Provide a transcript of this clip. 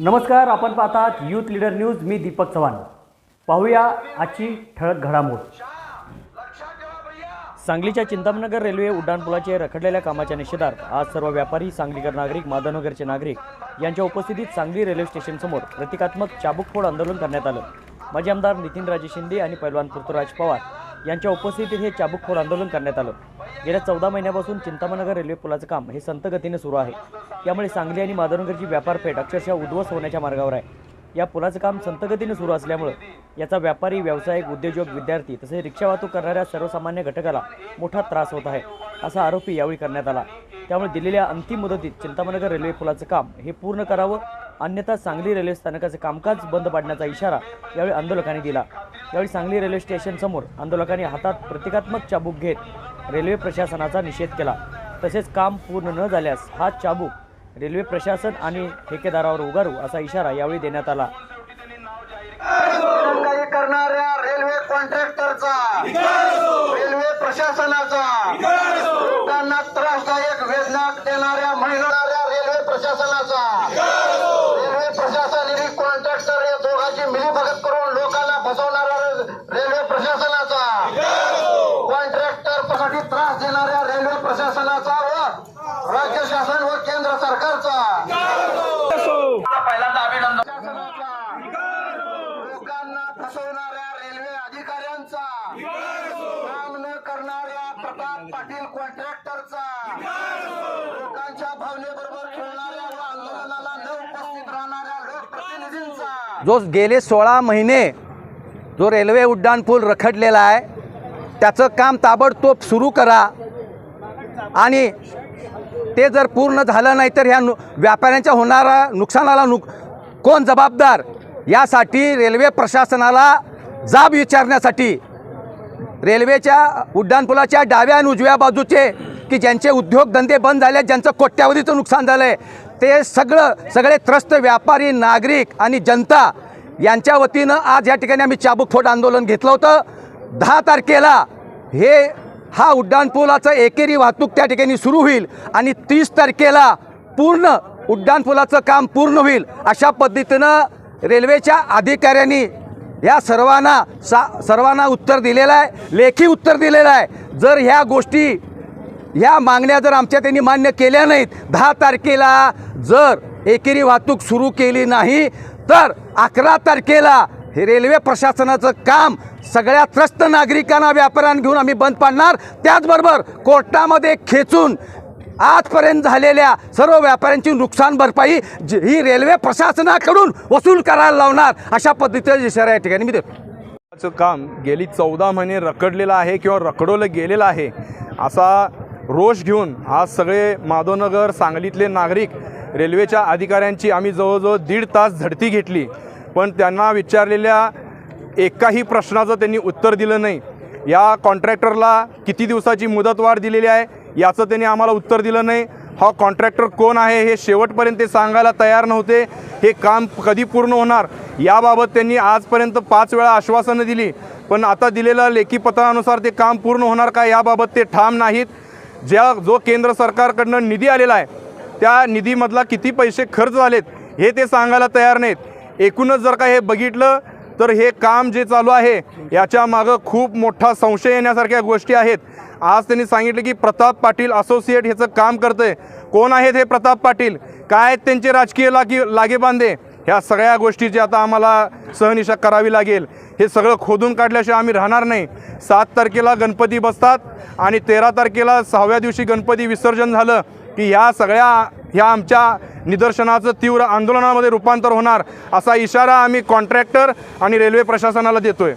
नमस्कार आपण पाहतात यूथ लीडर न्यूज मी दीपक चव्हाण. पाहूया आजची ठळक घडामोड. सांगलीच्या चिंतामनगर रेल्वे उड्डाणपुलाचे रखडलेल्या कामाच्या निषेधार्थ आज सर्व व्यापारी सांगलीकर नागरिक माधवनगरचे नागरिक यांच्या उपस्थितीत सांगली रेल्वे स्टेशनसमोर प्रतिकात्मक चाबुकफोड आंदोलन करण्यात आलं. माजी आमदार नितीनराजे शिंदे आणि पैलवान पृथ्वीराज पवार यांच्या उपस्थितीत हे चाबुकखोर आंदोलन करण्यात आलं. गेल्या चौदा महिन्यापासून चिंतामणनगर रेल्वे पुलाचं काम हे संत गतीने सुरू आहे. त्यामुळे सांगली आणि माधवनगरची व्यापारपेठ अक्षरशः उद्ध्वस्त होण्याच्या मार्गावर आहे. या पुलाचं काम संतगतीने सुरू असल्यामुळं याचा व्यापारी व्यावसायिक उद्योजक विद्यार्थी तसेच रिक्षा वाहतूक करणाऱ्या सर्वसामान्य घटकाला मोठा त्रास होत आहे असा आरोपी यावेळी करण्यात आला. त्यामुळे दिलेल्या अंतिम मुदतीत चिंतामणनगर रेल्वे पुलाचं काम हे पूर्ण करावं अन्यथा सांगली रेल्वे स्थानकाचे कामकाज बंद पाडण्याचा इशारा यावेळी आंदोलकांनी दिला. यावेळी सांगली रेल्वे स्टेशन समोर आंदोलकांनी हातात प्रतिकात्मक चाबूक घेत रेल्वे प्रशासनाचा निषेध केला. तसेच काम पूर्ण न झाल्यास हा चाबूक रेल्वे प्रशासन आणि ठेकेदारावर उगारू असा इशारा यावेळी देण्यात आला. करणाऱ्या रेल्वे कॉन्ट्रॅक्टरचा रेल्वे प्रशासनाचा लोकांना त्रासदायक वेदना देणाऱ्या महिला रेल्वे प्रशासनाचा सरकारचा. पहिल्यांदा अभिनंदन लोकांना फसवणाऱ्या रेल्वे अधिकाऱ्यांचा. काम न करणाऱ्या प्रताप पाटील कॉन्ट्रॅक्टरचा लोकांच्या भावनेबरोबर खेळणाऱ्या व आंदोलनाला न उपस्थित राहणाऱ्या लोकप्रतिनिधींचा. जो गेले सोळा महिने जो रेल्वे उड्डाणपूल रखडलेला आहे त्याचं काम ताबडतोब सुरू करा आणि ते जर पूर्ण झालं नाही तर ह्या नु व्यापाऱ्यांच्या होणाऱ्या नुकसानाला नुक कोण जबाबदार? यासाठी रेल्वे प्रशासनाला जाब विचारण्यासाठी रेल्वेच्या उड्डाणपुलाच्या डाव्या आणि उजव्या बाजूचे की ज्यांचे उद्योगधंदे बंद झाले ज्यांचं कोट्यावधीचं नुकसान झालं आहे ते सगळं सगळे त्रस्त व्यापारी नागरिक आणि जनता यांच्या वतीनं आज या ठिकाणी आम्ही चाबूकफोड आंदोलन घेतलं होतं. दहा तारखेला हे हा उड्डाणपुलाचा एकेरी वाहतूक त्या ठिकाणी सुरू होईल आणि तीस तारखेला पूर्ण उड्डाणपुलाचं काम पूर्ण होईल. अशा पद्धतीनं रेल्वेच्या अधिकाऱ्यांनी या सर्वांना सा सर्वांना उत्तर दिलेलं आहे. लेखी उत्तर दिलेलं आहे. जर ह्या गोष्टी ह्या मागण्या जर आमच्या त्यांनी मान्य केल्या नाहीत दहा तारखेला जर एकेरी वाहतूक सुरू केली नाही तर अकरा तारखेला हे रेल्वे प्रशासनाचं काम सगळ्या त्रस्त नागरिकांना व्यापाऱ्यांना घेऊन आम्ही बंद पाडणार. त्याचबरोबर कोर्टामध्ये खेचून आजपर्यंत झालेल्या सर्व व्यापाऱ्यांची नुकसान भरपाई जी- ही रेल्वे प्रशासनाकडून वसूल करायला लावणार अशा पद्धतीचा इशारा या ठिकाणी मी देतो. काम गेली चौदा महिने रखडलेलं आहे किंवा रखडवलं गेलेलं आहे असा रोष घेऊन आज सगळे माधवनगर सांगलीतले नागरिक रेल्वेच्या अधिकाऱ्यांची आम्ही जवळजवळ दीड तास झडती घेतली. पण त्यांना विचारलेल्या एकाही प्रश्नाचं त्यांनी उत्तर दिलं नाही. या कॉन्ट्रॅक्टरला किती दिवसाची मुदतवाढ दिलेली आहे याचं त्यांनी आम्हाला उत्तर दिलं नाही. हा कॉन्ट्रॅक्टर कोण आहे हे शेवटपर्यंत ते सांगायला तयार नव्हते. हे काम कधी पूर्ण होणार याबाबत त्यांनी आजपर्यंत पाच वेळा आश्वासनं दिली. पण आता दिलेल्या लेखी पत्रानुसार ते काम पूर्ण होणार का याबाबत ते ठाम नाहीत. ज्या जो केंद्र सरकारकडनं निधी आलेला आहे त्या निधीमधला किती पैसे खर्च झालेत हे ते सांगायला तयार नाहीत. एकूणच जर का हे बघितलं तर हे काम जे चालू आहे याच्या मागं खूप मोठा संशय येण्यासारख्या गोष्टी आहेत. आज त्यांनी सांगितलं की प्रताप पाटील असोसिएट ह्याचं काम करतंय. कोण आहेत हे प्रताप पाटील? काय आहेत त्यांचे राजकीय लागी लागेबांधे? ह्या सगळ्या गोष्टीची आता आम्हाला सहनिशा करावी लागेल. हे सगळं खोदून काढल्याशिवाय आम्ही राहणार नाही. सात तारखेला गणपती बसतात आणि तेरा तारखेला सहाव्या दिवशी गणपती विसर्जन झालं की ह्या सगळ्या ह्या आमच्या निदर्शनाचं तीव्र आंदोलनामध्ये रूपांतर होणार असा इशारा आम्ही कॉन्ट्रॅक्टर आणि रेल्वे प्रशासनाला देतोय.